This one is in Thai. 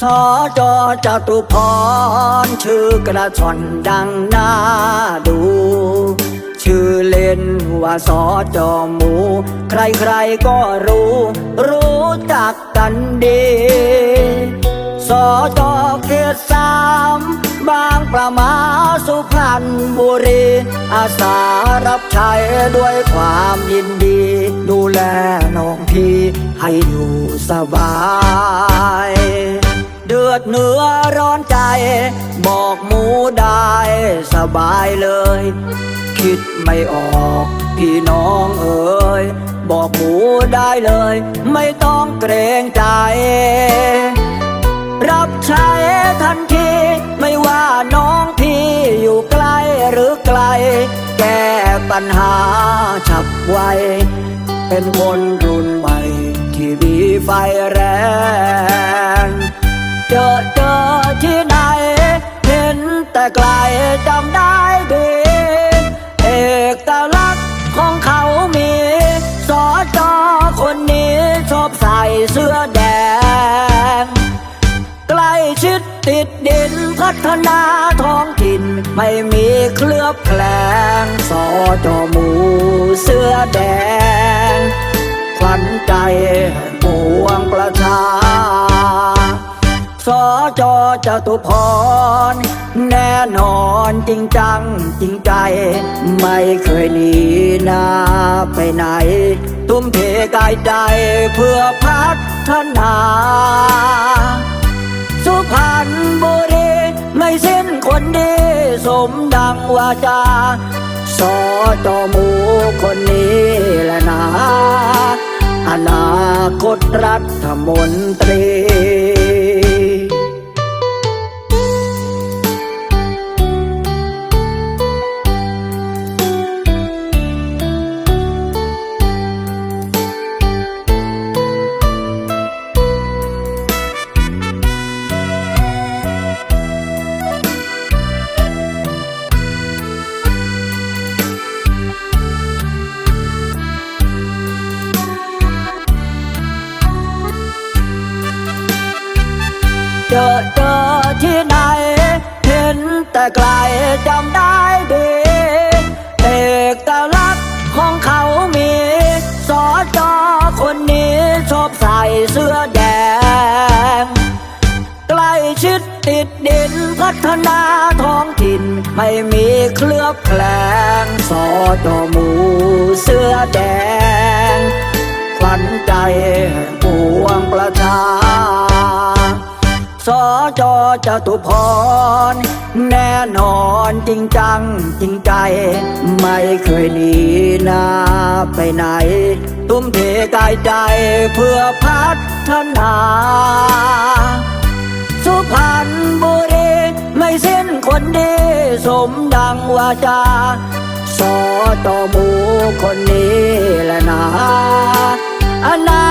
สอจอจตุพร ชื่อกระชอนดังหน้าดู ชื่อเล่นว่าสอจอหมู ใครๆก็รู้ รู้จักกันดีสอจอเขตสามบางประมาสุพรรณบุรี อาสารับใช้ด้วยความยินดี ดูแลน้องพี่ให้อยู่สบาย เดือดเนื้อร้อนใจ บอกหมูได้สบายเลย คิดไม่ออกพี่น้องเอ๋ยบอกหมูได้เลย ไม่ต้องเกรงใจ รับใช้ทันที ไม่ว่าน้องพี่อยู่ใกล้หรือไกล แก้ปัญหาฉับไว เป็นคนรุ่นใหม่ที่มีไฟแรง เจอเจอที่ไหน เห็นแต่ไกลจำได้ดีเอกลักษณ์ของเขามีสอจอคนนี้ชอบใส่เสื้อแดง ใกล้ชิดติดดินพัฒนาท้องถิ่น ไม่มีเคลือบแคลงสอจอหมูเสื้อแดงขวัญใจ ตุพร แน่นอนจริงจังจริงใจ ไม่เคยหนีหน้าไปไหนทุ่มเทกายใจเพื่อพัฒนาสุพรรณบุรีไม่สิ้นคนดีสมดังวาจาสอจอหมูคนนี้แหละนะอนาคตรัฐมนตรี เจอเจอที่ไหน เห็นแต่ไกลจำได้ดีเอกตลักษณ์ของเขามีสอจอคนนี้ชอบใส่เสื้อแดง ใกล้ชิดติดดินพัฒนาท้องถิ่น ไม่มีเคลือบแคลงสอจอหมูเสื้อแดงขวัญใจปวงประชา จอจตุพร แน่นอนจริงจังจริงใจ ไม่เคยหนีหน้าไปไหน ตุ้มเทกายใจเพื่อพัฒนา สุพรรณบุรีไม่สิ้นคนดีสมดังวาจาสอจอหมูคนนี้แหละนะอนา